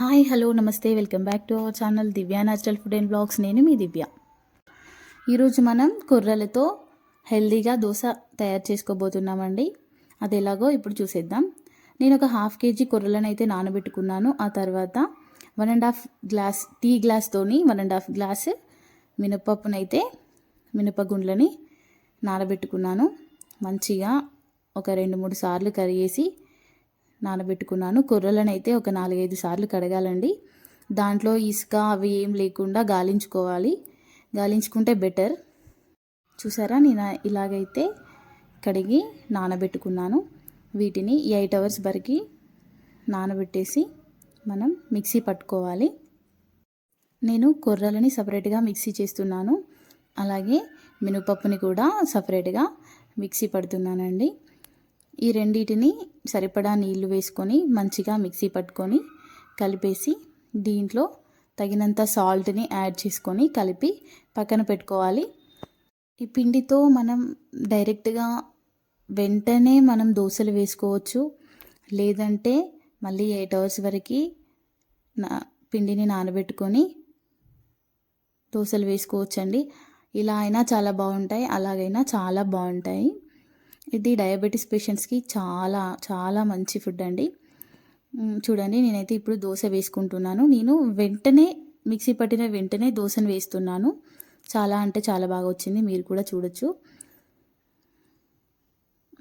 Hi hello నమస్తే welcome back to our channel Divya natural food and blogs. నేను మీ దివ్య. ఈరోజు మనం కొర్రలతో హెల్దీగా దోశ తయారు చేసుకోబోతున్నామండి. అది ఎలాగో ఇప్పుడు చూసేద్దాం. నేను ఒక హాఫ్ కేజీ కొర్రలను అయితే నానబెట్టుకున్నాను. ఆ తర్వాత one and half glass tea గ్లాస్తోని one and half glass మినపప్పునైతే మినపగుండ్లని నానబెట్టుకున్నాను. మంచిగా ఒక రెండు మూడు సార్లు కరిగేసి నానబెట్టుకున్నాను. కొర్రలను అయితే ఒక నాలుగైదు సార్లు కడగాలండి. దాంట్లో ఇసుక అవి ఏం లేకుండా గాలించుకోవాలి. గాలించుకుంటే బెటర్. చూసారా? నేను ఇలాగైతే కడిగి నానబెట్టుకున్నాను. వీటిని ఎయిట్ అవర్స్ వరకు నానబెట్టేసి మనం మిక్సీ పట్టుకోవాలి. నేను కొర్రలని సపరేట్గా మిక్సీ చేస్తున్నాను. అలాగే మినపప్పుని కూడా సపరేట్గా మిక్సీ పడుతున్నానండి. ఈ రెండింటిని సరిపడా నీళ్ళు వేసుకొని మంచిగా మిక్సీ పట్టుకొని కలిపేసి దీంట్లో తగినంత సాల్ట్ని యాడ్ చేసుకొని కలిపి పక్కన పెట్టుకోవాలి. ఈ పిండితో మనం డైరెక్ట్గా వెంటనే మనం దోశలు వేసుకోవచ్చు. లేదంటే మళ్ళీ ఎయిట్ అవర్స్ వరకు నా పిండిని నానబెట్టుకొని దోశలు వేసుకోవచ్చండి. ఇలా అయినా చాలా బాగుంటాయి. అలాగైనా చాలా బాగుంటాయి. ఇది డయాబెటీస్ పేషెంట్స్కి చాలా చాలా మంచి ఫుడ్ అండి. చూడండి నేనైతే ఇప్పుడు దోశ వేసుకుంటున్నాను. నేను వెంటనే మిక్సీ పట్టిన వెంటనే దోశను వేస్తున్నాను. చాలా అంటే చాలా బాగా వచ్చింది మీరు కూడా చూడొచ్చు.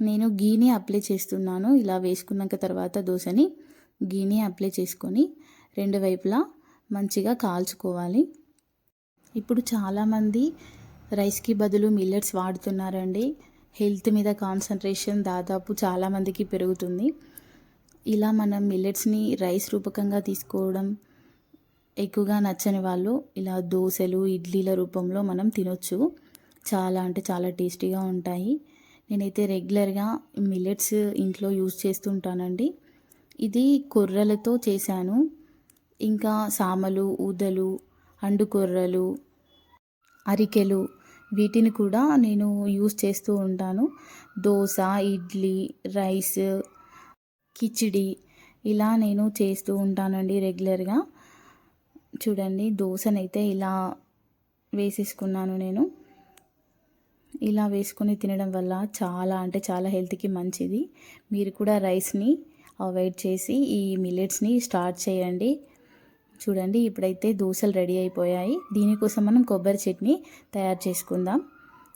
నేను గీని అప్లై చేస్తున్నాను ఇలా వేసుకున్నాక తర్వాత దోశని గీని అప్లై చేసుకొని రెండు వైపులా మంచిగా కాల్చుకోవాలి. ఇప్పుడు చాలామంది రైస్కి బదులు మిల్లెట్స్ వాడుతున్నారండి. హెల్త్ మీద కాన్సన్ట్రేషన్ దాదాపు చాలామందికి పెరుగుతుంది. ఇలా మనం మిల్లెట్స్ని రైస్ రూపకంగా తీసుకోవడం ఎక్కువగా నచ్చని వాళ్ళు ఇలా దోశలు ఇడ్లీల రూపంలో మనం తినొచ్చు. చాలా అంటే చాలా టేస్టీగా ఉంటాయి. నేనైతే రెగ్యులర్గా మిల్లెట్స్ ఇంట్లో యూజ్ చేస్తుంటానండి. ఇది కొర్రలతో చేశాను. ఇంకా సామలు ఊదలు అండు కొర్రలు అరికెలు వీటిని కూడా నేను యూస్ చేస్తూ ఉంటాను. దోశ ఇడ్లీ రైస్ కిచిడి ఇలా నేను చేస్తూ ఉంటానండి రెగ్యులర్గా. చూడండి దోశనైతే ఇలా వేసేసుకున్నాను నేను. ఇలా వేసుకొని తినడం వల్ల చాలా అంటే చాలా హెల్త్కి మంచిది. మీరు కూడా రైస్ని అవాయిడ్ చేసి ఈ మిల్లెట్స్ని స్టార్ట్ చేయండి. చూడండి ఇప్పుడైతే దోశలు రెడీ అయిపోయాయి. దీనికోసం మనం కొబ్బరి చట్నీ తయారు చేసుకుందాం.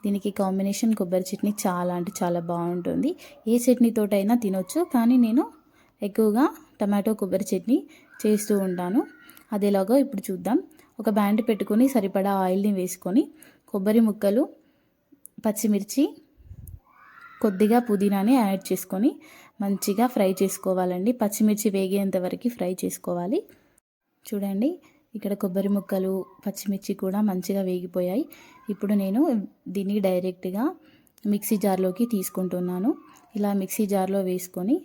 దీనికి కాంబినేషన్ కొబ్బరి చట్నీ చాలా అంటే చాలా బాగుంటుంది. ఏ చట్నీతోటైనా తినొచ్చు కానీ నేను ఎక్కువగా టమాటో కొబ్బరి చట్నీ చేస్తూ ఉంటాను. అది ఎలాగో ఇప్పుడు చూద్దాం. ఒక బ్యాండ్ పెట్టుకొని సరిపడా ఆయిల్ని వేసుకొని కొబ్బరి ముక్కలు పచ్చిమిర్చి కొద్దిగా పుదీనాని యాడ్ చేసుకొని మంచిగా ఫ్రై చేసుకోవాలండి. పచ్చిమిర్చి వేగేంత వరకు ఫ్రై చేసుకోవాలి. చూడండి ఇక్కడ కొబ్బరి ముక్కలు పచ్చిమిర్చి కూడా మంచిగా వేగిపోయాయి. ఇప్పుడు నేను దీన్ని డైరెక్ట్గా మిక్సీ జార్లోకి తీసుకుంటున్నాను. ఇలా మిక్సీ జార్లో వేసుకొని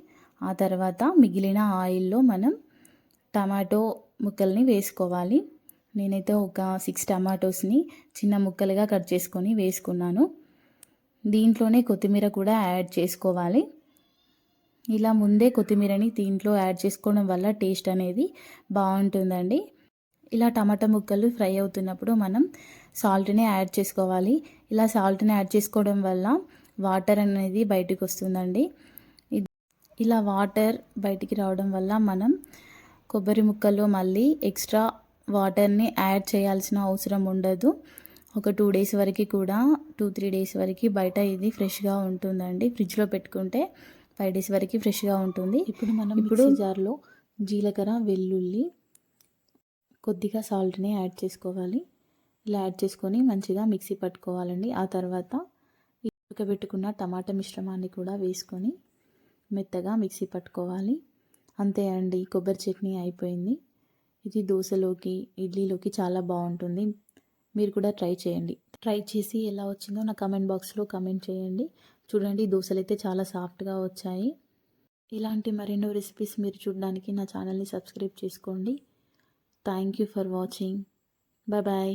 ఆ తర్వాత మిగిలిన ఆయిల్లో మనం టమాటో ముక్కల్ని వేసుకోవాలి. నేనైతే ఒక సిక్స్ టమాటోస్ని చిన్న ముక్కలుగా కట్ చేసుకొని వేసుకున్నాను. దీంట్లోనే కొత్తిమీర కూడా యాడ్ చేసుకోవాలి. ఇలా ముందే కొత్తిమీరని దీంట్లో యాడ్ చేసుకోవడం వల్ల టేస్ట్ అనేది బాగుంటుందండి. ఇలా టమాటా ముక్కలు ఫ్రై అవుతున్నప్పుడు మనం సాల్ట్ని యాడ్ చేసుకోవాలి. ఇలా సాల్ట్ని యాడ్ చేసుకోవడం వల్ల వాటర్ అనేది బయటకు వస్తుందండి. ఇలా వాటర్ బయటికి రావడం వల్ల మనం కొబ్బరి ముక్కల్లో మళ్ళీ ఎక్స్ట్రా వాటర్ని యాడ్ చేయాల్సిన అవసరం ఉండదు. ఒక టూ డేస్ వరకు కూడా టూ త్రీ డేస్ వరకు బయట ఇది ఫ్రెష్గా ఉంటుందండి. ఫ్రిడ్జ్లో పెట్టుకుంటే ఫైవ్ డేస్ వరకు ఫ్రెష్గా ఉంటుంది. ఇప్పుడు మనం ఇప్పుడు జార్లో జీలకర్ర వెల్లుల్లి కొద్దిగా సాల్ట్ని యాడ్ చేసుకోవాలి. ఇలా యాడ్ చేసుకొని మంచిగా మిక్సీ పట్టుకోవాలండి. ఆ తర్వాత ఉడకబెట్టుకున్న టమాటా మిశ్రమాన్ని కూడా వేసుకొని మెత్తగా మిక్సీ పట్టుకోవాలి. అంతే అండి కొబ్బరి చట్నీ అయిపోయింది. ఇది దోశలోకి ఇడ్లీలోకి చాలా బాగుంటుంది. మీరు కూడా ట్రై చేయండి. ట్రై చేసి ఎలా వచ్చిందో నా కమెంట్ బాక్స్లో కమెంట్ చేయండి. చూడండి దోశలు అయితే చాలా సాఫ్ట్గా వచ్చాయి. ఇలాంటి మరెన్నో రెసిపీస్ మీరు చూడడానికి నా ఛానల్ని సబ్స్క్రైబ్ చేసుకోండి. Thank you for watching. Bye bye.